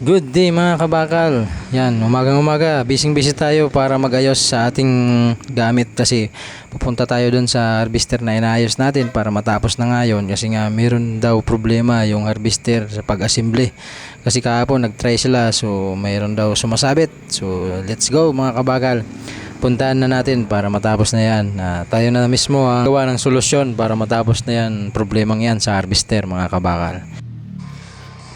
Good day mga kabakal. Yan, umagang umaga, bising busy tayo para magayos sa ating gamit kasi pupunta tayo dun sa harvester na inaayos natin para matapos na ngayon kasi nga meron daw problema yung harvester sa pag-assembly. Kasi kahapon nag-try sila so mayroon daw sumasabit. So let's go mga kabakal. Puntahan na natin para matapos na yan. Ah, tayo na mismo ang gawa ng solusyon para matapos na yan problemang yan sa harvester mga kabakal.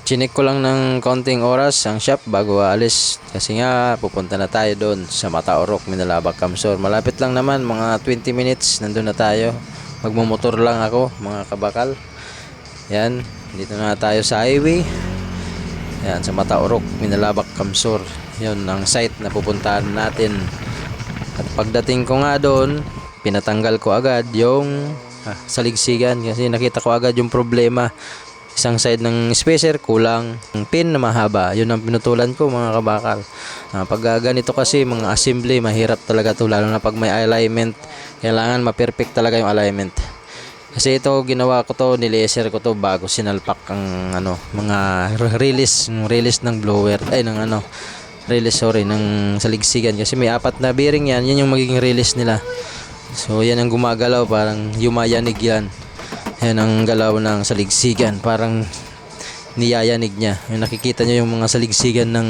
Chinik ko lang ng konting oras ang shop bago aalis kasi nga pupunta na tayo doon sa Mataorok, Minalabak, Kamsor. Malapit lang naman, mga 20 minutes nandun na tayo. Magmumotor lang ako, mga kabakal. Yan, dito na tayo sa highway. Yan, sa Mataorok, Minalabak, Kamsor. Yun ang site na pupuntahan natin. At pagdating ko nga doon, pinatanggal ko agad yung ah, saligsigan kasi nakita ko agad yung problema isang side ng spacer kulang. Ang pin na mahaba. Yun ang pinutulan ko mga kabakal. Ah, pag ah, ganito kasi mga assembly mahirap talaga to lalo na pag may alignment. Kailangan ma-perfect talaga yung alignment. Kasi ito ginawa ko to nilaser ko to bago sinalpak ang ano mga re- release yung release ng blower. Ay ng ano release sorry ng saligsigan kasi may apat na bearing yan yan yung magiging release nila. So yan ang gumagalaw parang yumayanig yan yan ang galaw ng saligsigan. Parang niyayanig niya. Yung nakikita niyo yung mga saligsigan ng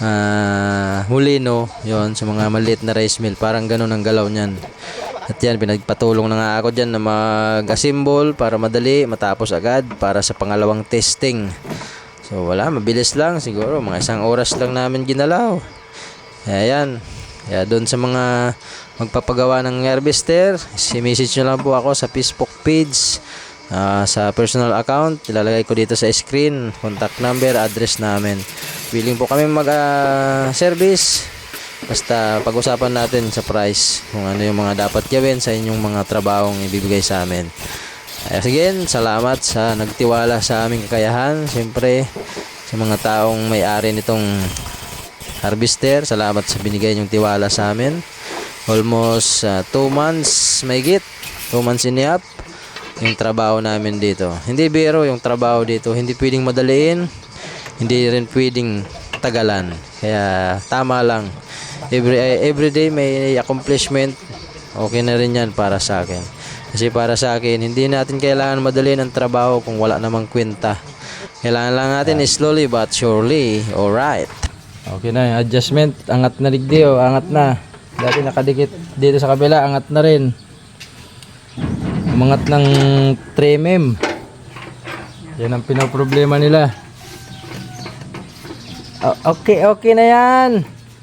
ah, mulino, yon sa mga maliit na rice mill. Parang ganun ang galaw niyan. At yan, pinagpatulong na nga ako dyan na mag-assemble para madali, matapos agad para sa pangalawang testing. So wala, mabilis lang siguro. Mga isang oras lang namin ginalaw. Ayan. Kaya doon sa mga magpapagawa ng harvester, si message nyo lang po ako sa Facebook page, ah, sa personal account, ilalagay ko dito sa screen, contact number, address namin. Willing po kami mag-service. Basta pag-usapan natin sa price kung ano yung mga dapat gawin sa inyong mga trabahong ibibigay sa amin. Ayos again, salamat sa nagtiwala sa aming kakayahan. Siyempre, sa mga taong may-ari nitong harvester. Salamat sa binigay niyong tiwala sa amin. Almost 2 months may git. 2 months in up yung trabaho namin dito. Hindi biro yung trabaho dito. Hindi pwedeng madaliin. Hindi rin pwedeng tagalan. Kaya tama lang. Every, every day may accomplishment. Okay na rin yan para sa akin. Kasi para sa akin, hindi natin kailangan madaliin ang trabaho kung wala namang kwenta. Kailangan lang natin slowly but surely. Alright. Okay na yung adjustment. Angat na ligdi oh. Angat na. Dati nakadikit dito sa kabila. Angat na rin. Umangat ng 3 mm. Yan ang pinoproblema nila. O- okay, okay na yan.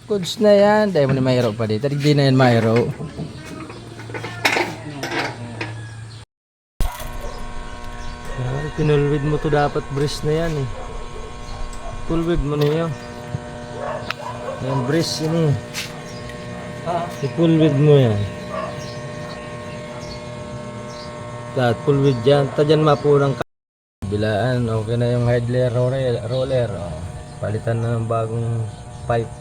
Goods na yan. Dahil mo na mayro pa dito. Hindi na yan mayro. Ay, pinulwid mo to dapat breast na yan eh. Pulwid mo na yan. Yung breast ini. Ipulwid mo yan. Lahat pulwid yan. Tadyan mapunang ka. Bilaan. Okay na yung headler roller. roller. Oh. Palitan na ng bagong pipe.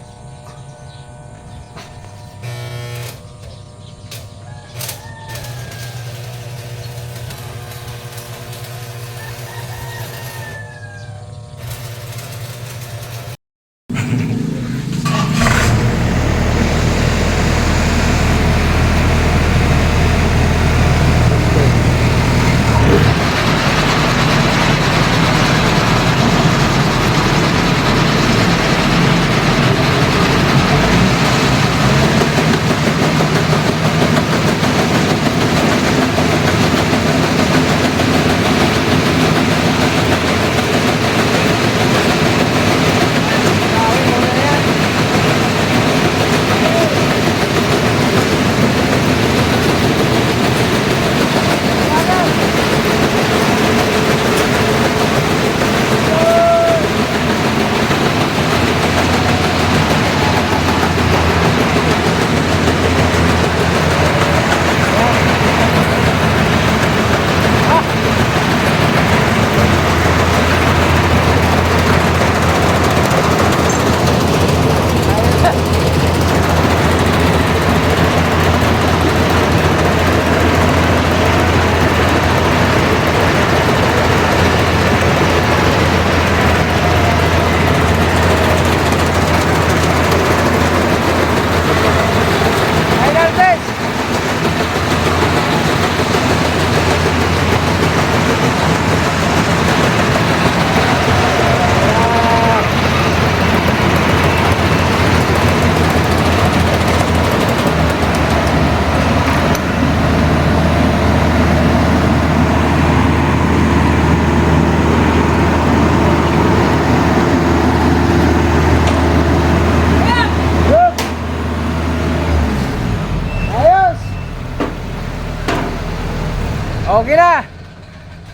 Okay na.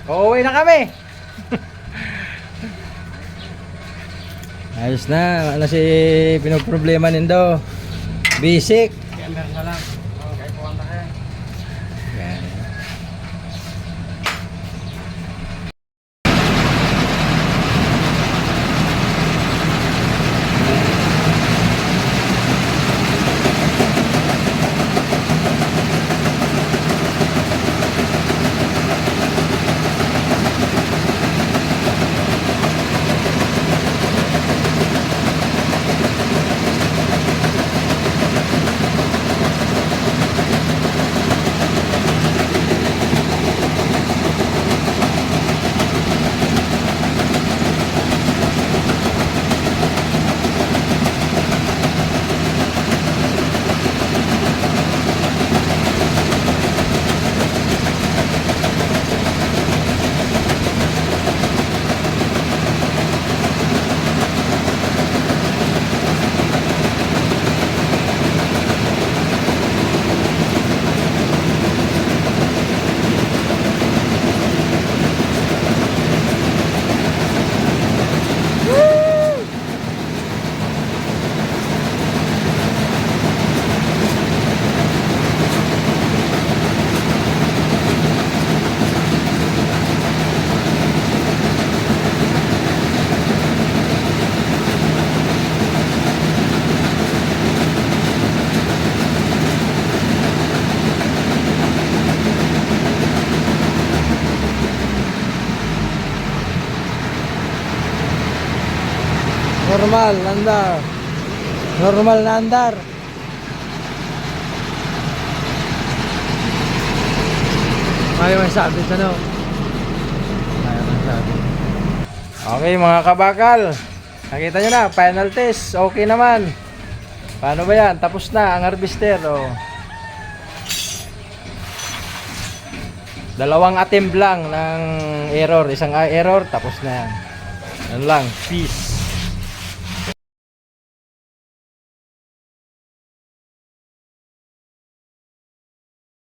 Uuwi na kami. Ayos na. Ano si pinoproblema nindo? Basic. Kaya meron na lang. Okay, puwanta kayo. Yan. Normal, andar. Normal na andar. Ayaw may sabi sa no. Ayaw may sabi. Okay mga kabakal. Nakita nyo na, final test. Okay naman. Paano ba yan? Tapos na ang harvester. Oh. Dalawang attempt lang ng error. Isang error, tapos na yan. Yan lang. Peace.